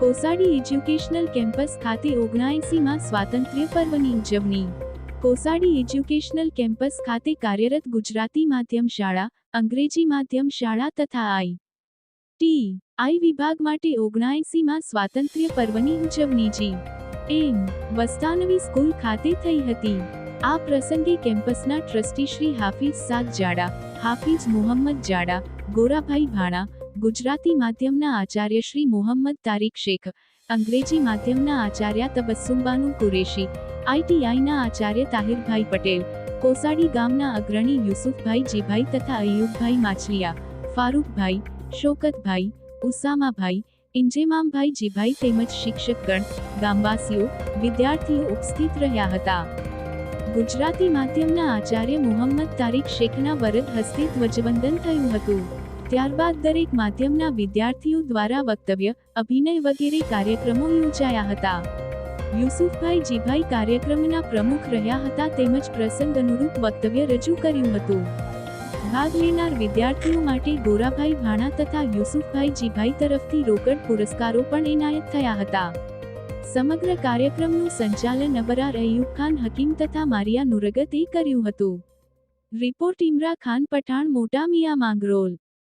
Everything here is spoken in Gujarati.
કોસાડી એજ્યુકેશનલ કેમ્પસ ખાતે ઓગણાએંસીમાં સ્વાતંત્ર્ય પર્વની ઉજવણી. કોસાડી એજ્યુકેશનલ કેમ્પસ ખાતે કાર્યરત ગુજરાતી માધ્યમ શાળા, અંગ્રેજી માધ્યમ શાળા તથા આઈ. ટી. આઈ વિભાગ માટે ઓગણાએંસીમાં સ્વાતંત્ર્ય પર્વની ઉજવણી જી. એમ વસ્તાનવી સ્કૂલ ખાતે થઈ હતી. આ પ્રસંગે કેમ્પસના ટ્રસ્ટી શ્રી હાફિઝ સાદ જાડા, હાફિઝ મોહમ્મદ જાડા, ગોરાભાઈ ભાણા ગુજરાતી માધ્યમના આચાર્ય શ્રી મોહમ્મદ તારીક શેખ, અંગ્રેજી માધ્યમના આચાર્ય તબસ્સુમબાનુ કુરેશી આઈટીઆઈના આચાર્ય તાહિરભાઈ પટેલ, કોસાડી ગામના અગ્રણી યુસુફભાઈ જીભાઈ તથા અયુબભાઈ માછલિયા, ફારૂકભાઈ, શોકતભાઈ, ઉસામાભાઈ, ઇન્જેમામભાઈ જીભાઈ તેમજ શિક્ષકગણ, ગામવાસીઓ, વિદ્યાર્થીઓ ઉપસ્થિત રહ્યા હતા. ગુજરાતી માધ્યમના આચાર્ય મોહમ્મદ તારીક શેખના વરદ હસ્તે ધ્વજવંદન થયું હતું. ત્યારબાદ દરેક માધ્યમના વિદ્યાર્થીઓ દ્વારા વક્તવ્ય, અભિનય વગેરે કાર્યક્રમો યોજાયા હતા. યુસુફભાઈ જીભાઈ કાર્યક્રમના પ્રમુખ રહ્યા હતા તેમજ પ્રસંગ અનુરૂપ વક્તવ્ય રજૂ કર્યું હતું. ભાગ લેનાર વિદ્યાર્થીઓ માટે ગોરાભાઈ ભાણા તથા યુસુફભાઈ જીભાઈ તરફથી રોકડ પુરસ્કારો પણ એનાયત થયા હતા. સમગ્ર કાર્યક્રમનું સંચાલન અબરાર અયુબ ખાન, હકીમ તથા મારિયા નુરગતે કર્યું હતું. રિપોર્ટ ઇમરા ખાન પઠાણ, મોટા મિયા માંગરોલ.